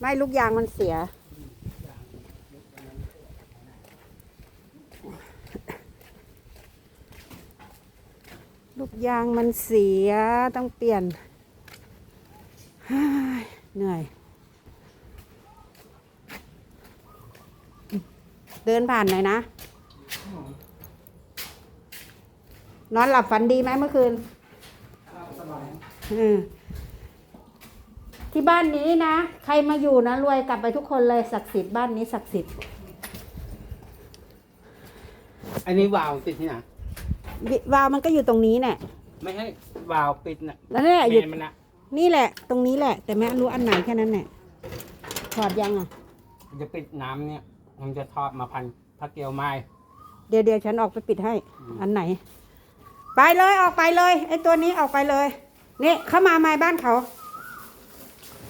ไม่ลูกยางมันเสีย ลูกยางมันเสียต้องเปลี่ยน เหนื่อย เดินผ่านหน่อยนะ นอนหลับฝันดีไหมเมื่อคืนอืม ที่บ้านนี้นะ ใครมาอยู่นะรวยกลับไปทุกคนเลยศักดิ์สิทธิ์บ้านนี้ศักดิ์สิทธิ์อันนี้วาล์วติดที่ไหนวิวาวมันก็อยู่ตรงนี้แหละไม่ให้วาล์วปิดน่ะแล้วนี่แหละอยู่เมนมันนะนี่แหละ ตรงนี้แหละ แต่ไม่รู้อันไหนแค่นั้นแหละถอดยังอะ มันจะปิดน้ำเนี่ยมันจะทอดมาพันพระเกลียวไม้ เดี๋ยวเดี๋ยวฉันออกไปปิดให้อันไหน ไปเลยออกไปเลยไอ้ตัวนี้ออกไปเลยนี่เข้ามาไม้บ้านเขา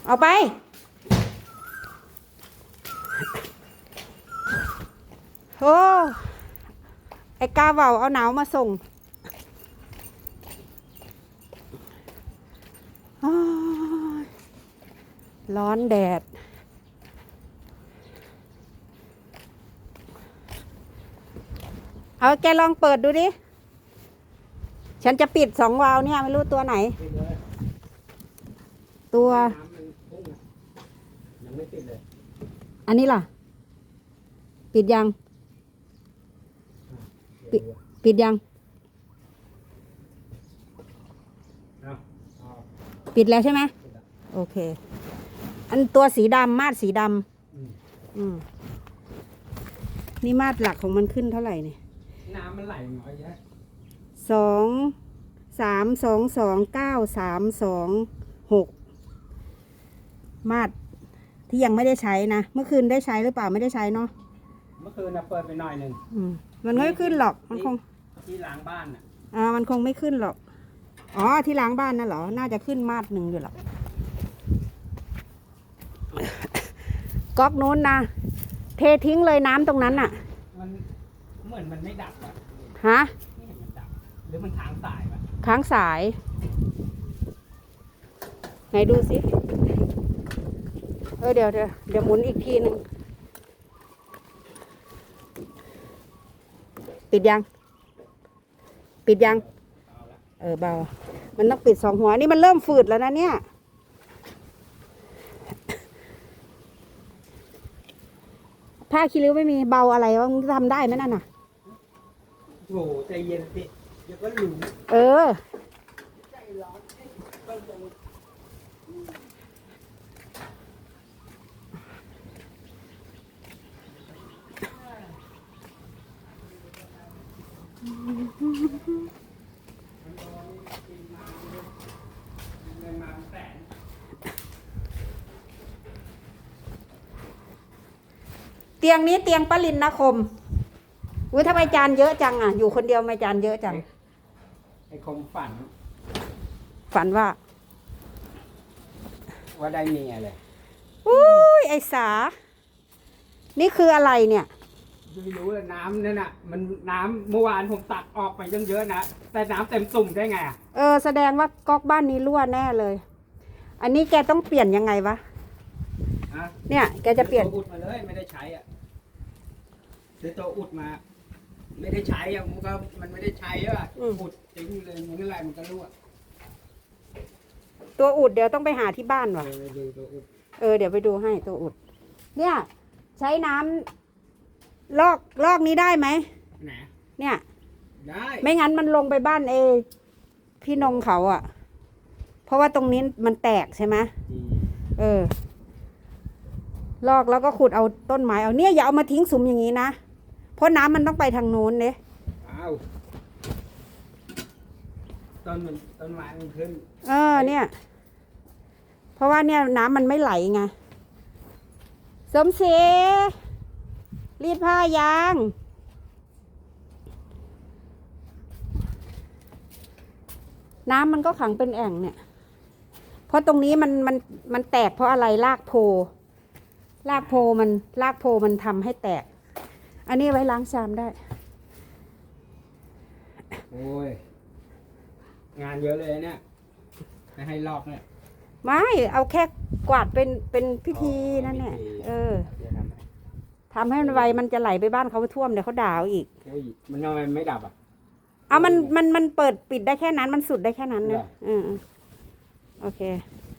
เอาไป โอ้ ไอ้กาเบาเอาหนาวมาส่งร้อนแดด เอาแกลองเปิดดูดิ ฉันจะปิดสองวาล์วเนี่ย ไม่รู้ตัวไหน ตัว ยังไม่ปิดเลยอันนี้ล่ะ ปิดยัง ปิดปิดยัง เอาเอาปิดแล้วใช่ไหมปิดแล้วโอเค อันตัวสีดำมาดสีดอืมำอืมนี่มาดหลักของมันขึ้นเท่าไหร่เนี่ยน้ำมันไหลน้อยแยะสองสามสองสองเก้าสามสองหกมาด ที่ยังไม่ได้ใช้นะ เมื่อคืนได้ใช้หรือเปล่าไม่ได้ใช้เนาะเมื่อคืนนะเปิดไปหน่อยหนึ่งอืมมันไม่ขึ้นหรอกมันคงที่ล้างบ้านน่ะอ่ามันคงไม่ขึ้นหรอก อ๋อที่ล้างบ้านน่ะเหรอ น่าจะขึ้นมาดหนึ่งอยู่หรอกก๊อกนู้นนะเททิ้งเลยน้ำตรงนั้นน่ะ มันเหมือนมันไม่ดับอะฮะ ไม่เห็นมันดับหรือมันค้างสายปะค้างสาย ไหนดูสิ เออเดี๋ยวเดี๋ยวเดี๋ยวหมุนอีกทีหนึ่งปิดยัง ปิดยังเอาละเออเบา มันต้องปิดสองหัวนี่มันเริ่มฝืดแล้วนะเนี่ยผ้าคีริ้วไม่มีเบาอะไรวะมึงทำได้ไหมนั่นน่ะโอ้โหใจเย็นสิเดี๋ยวก็หลุมเออ เงินมาแสนเตียงนี้เตียงปรินนะคม อุ้ยทำไมจานเยอะจังอะ อยู่คนเดียวทำไม่จานเยอะจัง ไอ้คมฝันฝันว่า ว่าได้เมียเลย อุ้ยไอสา นี่คืออะไรเนี่ย ไม่รู้เลยน้ำนั่นน่ะ มันน้ำเมื่อวานผมตักออกไปตั้งเยอะนะแต่น้ำเต็มตุ่มได้ไงอะเออ แสดงว่าก๊อกบ้านนี้รั่วแน่เลย อันนี้แกต้องเปลี่ยนยังไงวะ ฮะเนี่ย แกจะเปลี่ยนตัวอุดมาเลยไม่ได้ใช้อะซื้อตัวอุดมา ไม่ได้ใช้อะมันก็มันไม่ได้ใช้อะอืม อุดทิ้งเลยมันเมื่อไหรมันก็รั่วตัวอุดเดี๋ยวต้องไปหาที่บ้านว่ะเออดูตัวอุดเออเดี๋ยวไปดูให้ตัวอุด เนี่ย ใช้น้ำ ลอกลอกนี้ได้ไหม ไหนเนี่ย ได้ไม่งั้นมันลงไปบ้านเอ พี่นงเขาอะ่ะ เพราะว่าตรงนี้มันแตกใช่ไหมอืมเออ ลอกแล้วก็ขุดเอาต้นไม้เอาเนี่ยอย่าเอามาทิ้งสุมอย่างนี้นะ เพราะน้ำมันต้องไปทางโน้นเนี่ยเอาต้นมันต้นไม้มันขึ้น เออ เนี่ย เพราะว่าเนี่ยน้ำมันไม่ไหลไงสมศรี รีดผ้ายาง น้ำมันก็ขังเป็นแอ่งเนี่ย เพราะตรงนี้มันมันมันแตกเพราะอะไรรากโพรากโพมันรากโพมันทำให้แตก อันนี้ไว้ล้างชามได้ โอ้ย งานเยอะเลยเนี่ยไม่ให้ลอกเนี่ย ไม่ เอาแค่กวาดเป็นเป็นพิธีนั่นแหละ เออเดี๋ยว ทำให้ทำให้มันไวมันจะไหลไปบ้านเขาท่วมเดี๋ยวเขาด่าเอาอีก เฮ้ยมันทำไมไม่ดับอะ เอามันมันมันเปิดปิดได้แค่นั้นมันสุดได้แค่นั้นเหรนะออืมอืมโอเคอ